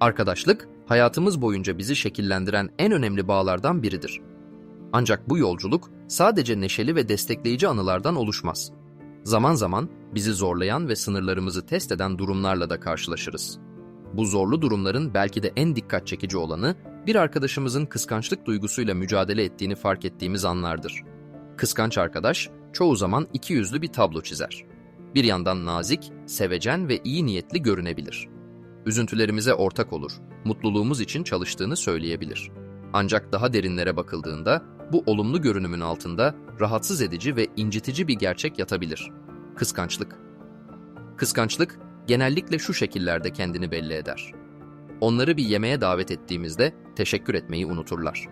Arkadaşlık, hayatımız boyunca bizi şekillendiren en önemli bağlardan biridir. Ancak bu yolculuk sadece neşeli ve destekleyici anılardan oluşmaz. Zaman zaman bizi zorlayan ve sınırlarımızı test eden durumlarla da karşılaşırız. Bu zorlu durumların belki de en dikkat çekici olanı bir arkadaşımızın kıskançlık duygusuyla mücadele ettiğini fark ettiğimiz anlardır. Kıskanç arkadaş çoğu zaman iki yüzlü bir tablo çizer. Bir yandan nazik, sevecen ve iyi niyetli görünebilir. Üzüntülerimize ortak olur, mutluluğumuz için çalıştığını söyleyebilir. Ancak daha derinlere bakıldığında bu olumlu görünümün altında rahatsız edici ve incitici bir gerçek yatabilir. Kıskançlık. Kıskançlık genellikle şu şekillerde kendini belli eder. Onları bir yemeğe davet ettiğimizde teşekkür etmeyi unuturlar.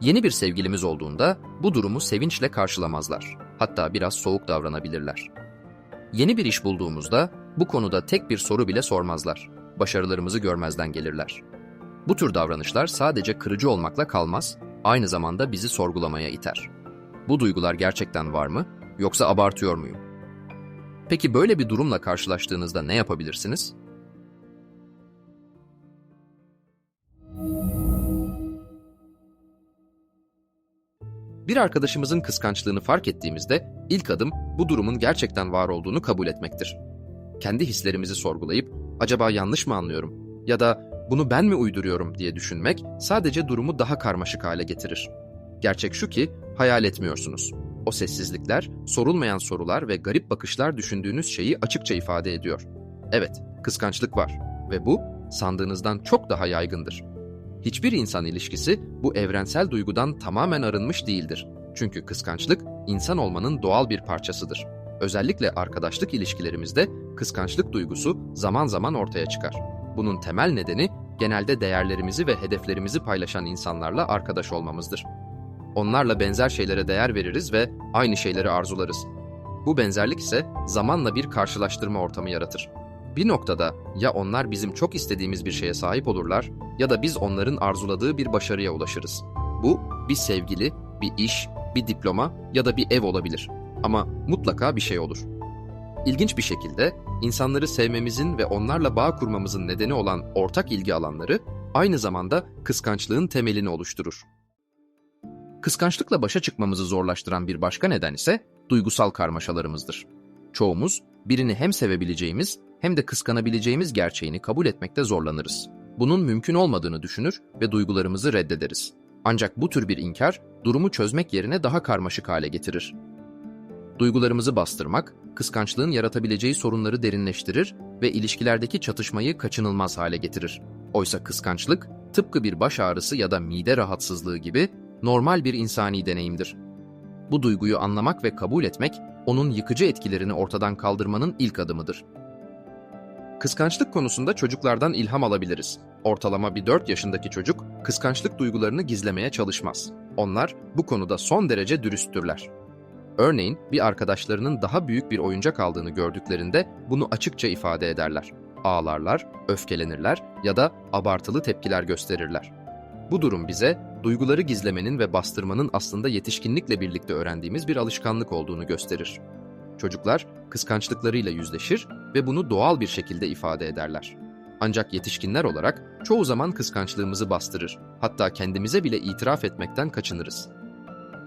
Yeni bir sevgilimiz olduğunda bu durumu sevinçle karşılamazlar. Hatta biraz soğuk davranabilirler. Yeni bir iş bulduğumuzda bu konuda tek bir soru bile sormazlar. Başarılarımızı görmezden gelirler. Bu tür davranışlar sadece kırıcı olmakla kalmaz, aynı zamanda bizi sorgulamaya iter. Bu duygular gerçekten var mı yoksa abartıyor muyum? Peki böyle bir durumla karşılaştığınızda ne yapabilirsiniz? Bir arkadaşımızın kıskançlığını fark ettiğimizde ilk adım bu durumun gerçekten var olduğunu kabul etmektir. Kendi hislerimizi sorgulayıp acaba yanlış mı anlıyorum ya da bunu ben mi uyduruyorum diye düşünmek sadece durumu daha karmaşık hale getirir. Gerçek şu ki hayal etmiyorsunuz. O sessizlikler, sorulmayan sorular ve garip bakışlar düşündüğünüz şeyi açıkça ifade ediyor. Evet, kıskançlık var ve bu sandığınızdan çok daha yaygındır. Hiçbir insan ilişkisi bu evrensel duygudan tamamen arınmış değildir. Çünkü kıskançlık insan olmanın doğal bir parçasıdır. Özellikle arkadaşlık ilişkilerimizde kıskançlık duygusu zaman zaman ortaya çıkar. Bunun temel nedeni genelde değerlerimizi ve hedeflerimizi paylaşan insanlarla arkadaş olmamızdır. Onlarla benzer şeylere değer veririz ve aynı şeyleri arzularız. Bu benzerlik ise zamanla bir karşılaştırma ortamı yaratır. Bir noktada ya onlar bizim çok istediğimiz bir şeye sahip olurlar ya da biz onların arzuladığı bir başarıya ulaşırız. Bu bir sevgili, bir iş, bir diploma ya da bir ev olabilir. Ama mutlaka bir şey olur. İlginç bir şekilde insanları sevmemizin ve onlarla bağ kurmamızın nedeni olan ortak ilgi alanları aynı zamanda kıskançlığın temelini oluşturur. Kıskançlıkla başa çıkmamızı zorlaştıran bir başka neden ise duygusal karmaşalarımızdır. Çoğumuz birini hem sevebileceğimiz hem de kıskanabileceğimiz gerçeğini kabul etmekte zorlanırız. Bunun mümkün olmadığını düşünür ve duygularımızı reddederiz. Ancak bu tür bir inkar durumu çözmek yerine daha karmaşık hale getirir. Duygularımızı bastırmak, kıskançlığın yaratabileceği sorunları derinleştirir ve ilişkilerdeki çatışmayı kaçınılmaz hale getirir. Oysa kıskançlık, tıpkı bir baş ağrısı ya da mide rahatsızlığı gibi normal bir insani deneyimdir. Bu duyguyu anlamak ve kabul etmek, onun yıkıcı etkilerini ortadan kaldırmanın ilk adımıdır. Kıskançlık konusunda çocuklardan ilham alabiliriz. Ortalama bir 4 yaşındaki çocuk kıskançlık duygularını gizlemeye çalışmaz. Onlar bu konuda son derece dürüsttürler. Örneğin bir arkadaşlarının daha büyük bir oyuncak aldığını gördüklerinde bunu açıkça ifade ederler. Ağlarlar, öfkelenirler ya da abartılı tepkiler gösterirler. Bu durum bize duyguları gizlemenin ve bastırmanın aslında yetişkinlikle birlikte öğrendiğimiz bir alışkanlık olduğunu gösterir. Çocuklar kıskançlıklarıyla yüzleşir ve bunu doğal bir şekilde ifade ederler. Ancak yetişkinler olarak çoğu zaman kıskançlığımızı bastırır, hatta kendimize bile itiraf etmekten kaçınırız.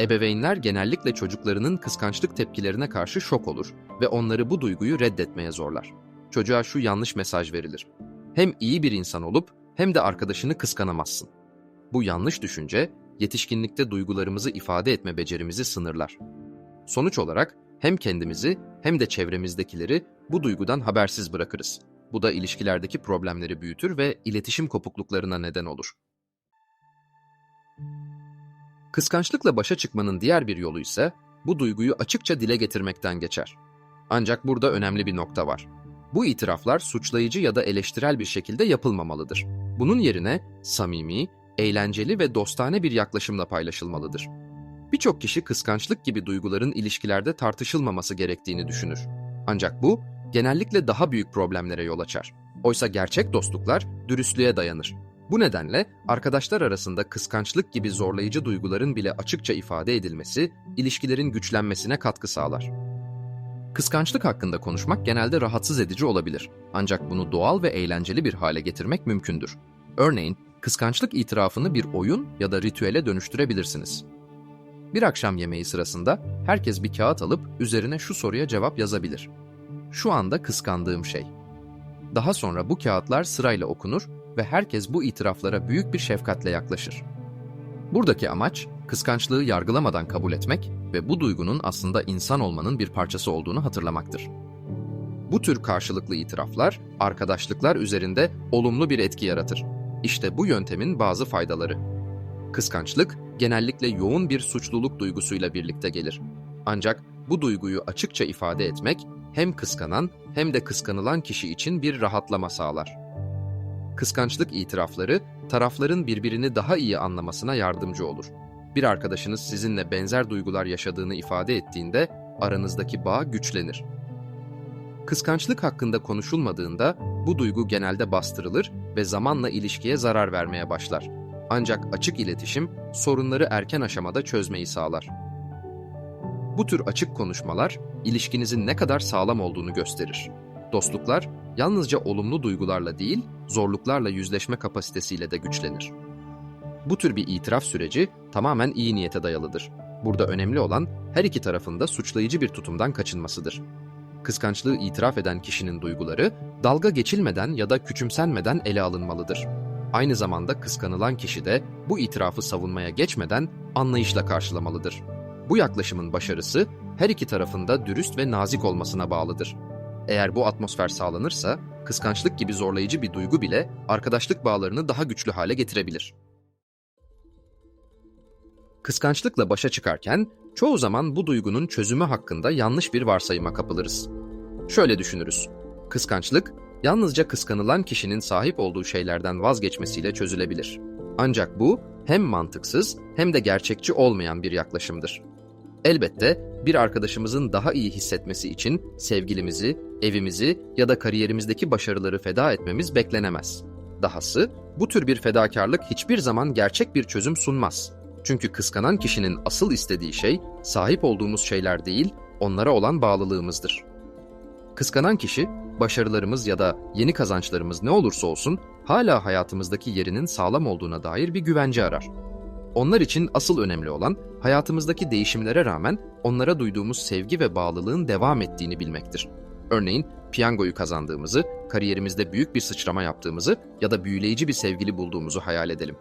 Ebeveynler genellikle çocuklarının kıskançlık tepkilerine karşı şok olur ve onları bu duyguyu reddetmeye zorlar. Çocuğa şu yanlış mesaj verilir. Hem iyi bir insan olup hem de arkadaşını kıskanamazsın. Bu yanlış düşünce yetişkinlikte duygularımızı ifade etme becerimizi sınırlar. Sonuç olarak hem kendimizi hem de çevremizdekileri bu duygudan habersiz bırakırız. Bu da ilişkilerdeki problemleri büyütür ve iletişim kopukluklarına neden olur. Kıskançlıkla başa çıkmanın diğer bir yolu ise bu duyguyu açıkça dile getirmekten geçer. Ancak burada önemli bir nokta var. Bu itiraflar suçlayıcı ya da eleştirel bir şekilde yapılmamalıdır. Bunun yerine samimi, eğlenceli ve dostane bir yaklaşımla paylaşılmalıdır. Birçok kişi kıskançlık gibi duyguların ilişkilerde tartışılmaması gerektiğini düşünür. Ancak bu genellikle daha büyük problemlere yol açar. Oysa gerçek dostluklar dürüstlüğe dayanır. Bu nedenle arkadaşlar arasında kıskançlık gibi zorlayıcı duyguların bile açıkça ifade edilmesi ilişkilerin güçlenmesine katkı sağlar. Kıskançlık hakkında konuşmak genelde rahatsız edici olabilir. Ancak bunu doğal ve eğlenceli bir hale getirmek mümkündür. Örneğin, kıskançlık itirafını bir oyun ya da ritüele dönüştürebilirsiniz. Bir akşam yemeği sırasında herkes bir kağıt alıp üzerine şu soruya cevap yazabilir. Şu anda kıskandığım şey. Daha sonra bu kağıtlar sırayla okunur ve herkes bu itiraflara büyük bir şefkatle yaklaşır. Buradaki amaç kıskançlığı yargılamadan kabul etmek ve bu duygunun aslında insan olmanın bir parçası olduğunu hatırlamaktır. Bu tür karşılıklı itiraflar arkadaşlıklar üzerinde olumlu bir etki yaratır. İşte bu yöntemin bazı faydaları. Kıskançlık genellikle yoğun bir suçluluk duygusuyla birlikte gelir. Ancak bu duyguyu açıkça ifade etmek hem kıskanan hem de kıskanılan kişi için bir rahatlama sağlar. Kıskançlık itirafları tarafların birbirini daha iyi anlamasına yardımcı olur. Bir arkadaşınız sizinle benzer duygular yaşadığını ifade ettiğinde aranızdaki bağ güçlenir. Kıskançlık hakkında konuşulmadığında bu duygu genelde bastırılır ve zamanla ilişkiye zarar vermeye başlar. Ancak açık iletişim sorunları erken aşamada çözmeyi sağlar. Bu tür açık konuşmalar ilişkinizin ne kadar sağlam olduğunu gösterir. Dostluklar yalnızca olumlu duygularla değil, zorluklarla yüzleşme kapasitesiyle de güçlenir. Bu tür bir itiraf süreci tamamen iyi niyete dayalıdır. Burada önemli olan her iki tarafın da suçlayıcı bir tutumdan kaçınmasıdır. Kıskançlığı itiraf eden kişinin duyguları dalga geçilmeden ya da küçümsenmeden ele alınmalıdır. Aynı zamanda kıskanılan kişi de bu itirafı savunmaya geçmeden anlayışla karşılamalıdır. Bu yaklaşımın başarısı her iki tarafında dürüst ve nazik olmasına bağlıdır. Eğer bu atmosfer sağlanırsa, kıskançlık gibi zorlayıcı bir duygu bile arkadaşlık bağlarını daha güçlü hale getirebilir. Kıskançlıkla başa çıkarken çoğu zaman bu duygunun çözümü hakkında yanlış bir varsayıma kapılırız. Şöyle düşünürüz. Kıskançlık yalnızca kıskanılan kişinin sahip olduğu şeylerden vazgeçmesiyle çözülebilir. Ancak bu hem mantıksız hem de gerçekçi olmayan bir yaklaşımdır. Elbette bir arkadaşımızın daha iyi hissetmesi için sevgilimizi, evimizi ya da kariyerimizdeki başarıları feda etmemiz beklenemez. Dahası bu tür bir fedakarlık hiçbir zaman gerçek bir çözüm sunmaz. Çünkü kıskanan kişinin asıl istediği şey sahip olduğumuz şeyler değil, onlara olan bağlılığımızdır. Kıskanan kişi, başarılarımız ya da yeni kazançlarımız ne olursa olsun hala hayatımızdaki yerinin sağlam olduğuna dair bir güvence arar. Onlar için asıl önemli olan hayatımızdaki değişimlere rağmen onlara duyduğumuz sevgi ve bağlılığın devam ettiğini bilmektir. Örneğin piyangoyu kazandığımızı, kariyerimizde büyük bir sıçrama yaptığımızı ya da büyüleyici bir sevgili bulduğumuzu hayal edelim.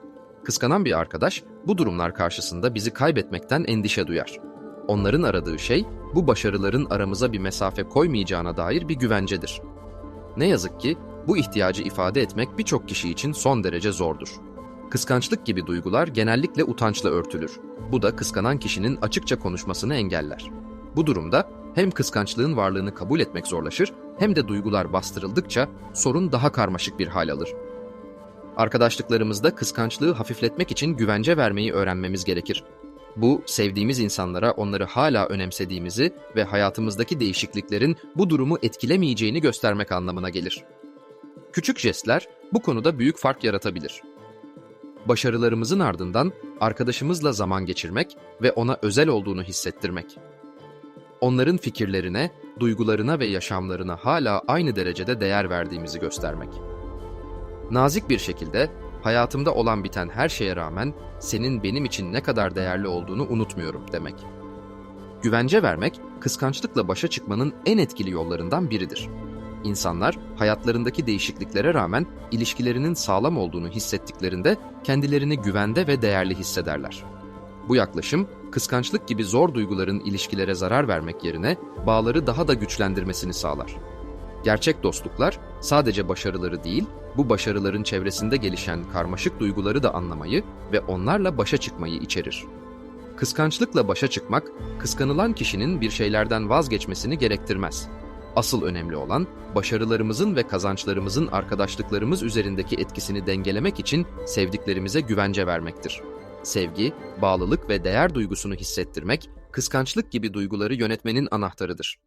Kıskanan bir arkadaş bu durumlar karşısında bizi kaybetmekten endişe duyar. Onların aradığı şey bu başarıların aramıza bir mesafe koymayacağına dair bir güvencedir. Ne yazık ki bu ihtiyacı ifade etmek birçok kişi için son derece zordur. Kıskançlık gibi duygular genellikle utançla örtülür. Bu da kıskanan kişinin açıkça konuşmasını engeller. Bu durumda hem kıskançlığın varlığını kabul etmek zorlaşır hem de duygular bastırıldıkça sorun daha karmaşık bir hal alır. Arkadaşlıklarımızda kıskançlığı hafifletmek için güvence vermeyi öğrenmemiz gerekir. Bu, sevdiğimiz insanlara onları hala önemsediğimizi ve hayatımızdaki değişikliklerin bu durumu etkilemeyeceğini göstermek anlamına gelir. Küçük jestler bu konuda büyük fark yaratabilir. Başarılarımızın ardından arkadaşımızla zaman geçirmek ve ona özel olduğunu hissettirmek. Onların fikirlerine, duygularına ve yaşamlarına hala aynı derecede değer verdiğimizi göstermek. Nazik bir şekilde hayatımda olan biten her şeye rağmen senin benim için ne kadar değerli olduğunu unutmuyorum demek. Güvence vermek, kıskançlıkla başa çıkmanın en etkili yollarından biridir. İnsanlar hayatlarındaki değişikliklere rağmen ilişkilerinin sağlam olduğunu hissettiklerinde kendilerini güvende ve değerli hissederler. Bu yaklaşım, kıskançlık gibi zor duyguların ilişkilere zarar vermek yerine bağları daha da güçlendirmesini sağlar. Gerçek dostluklar sadece başarıları değil, bu başarıların çevresinde gelişen karmaşık duyguları da anlamayı ve onlarla başa çıkmayı içerir. Kıskançlıkla başa çıkmak, kıskanılan kişinin bir şeylerden vazgeçmesini gerektirmez. Asıl önemli olan başarılarımızın ve kazançlarımızın arkadaşlıklarımız üzerindeki etkisini dengelemek için sevdiklerimize güvence vermektir. Sevgi, bağlılık ve değer duygusunu hissettirmek, kıskançlık gibi duyguları yönetmenin anahtarıdır.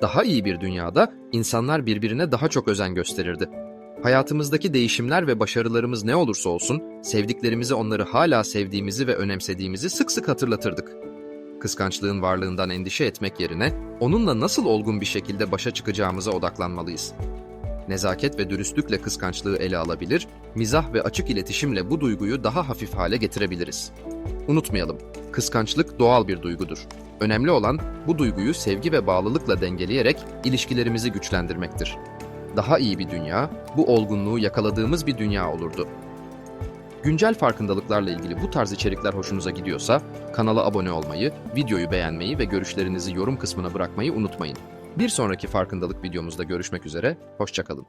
Daha iyi bir dünyada insanlar birbirine daha çok özen gösterirdi. Hayatımızdaki değişimler ve başarılarımız ne olursa olsun, sevdiklerimize onları hala sevdiğimizi ve önemsediğimizi sık sık hatırlatırdık. Kıskançlığın varlığından endişe etmek yerine onunla nasıl olgun bir şekilde başa çıkacağımıza odaklanmalıyız. Nezaket ve dürüstlükle kıskançlığı ele alabilir, mizah ve açık iletişimle bu duyguyu daha hafif hale getirebiliriz. Unutmayalım, kıskançlık doğal bir duygudur. Önemli olan bu duyguyu sevgi ve bağlılıkla dengeleyerek ilişkilerimizi güçlendirmektir. Daha iyi bir dünya, bu olgunluğu yakaladığımız bir dünya olurdu. Güncel farkındalıklarla ilgili bu tarz içerikler hoşunuza gidiyorsa kanala abone olmayı, videoyu beğenmeyi ve görüşlerinizi yorum kısmına bırakmayı unutmayın. Bir sonraki farkındalık videomuzda görüşmek üzere, hoşçakalın.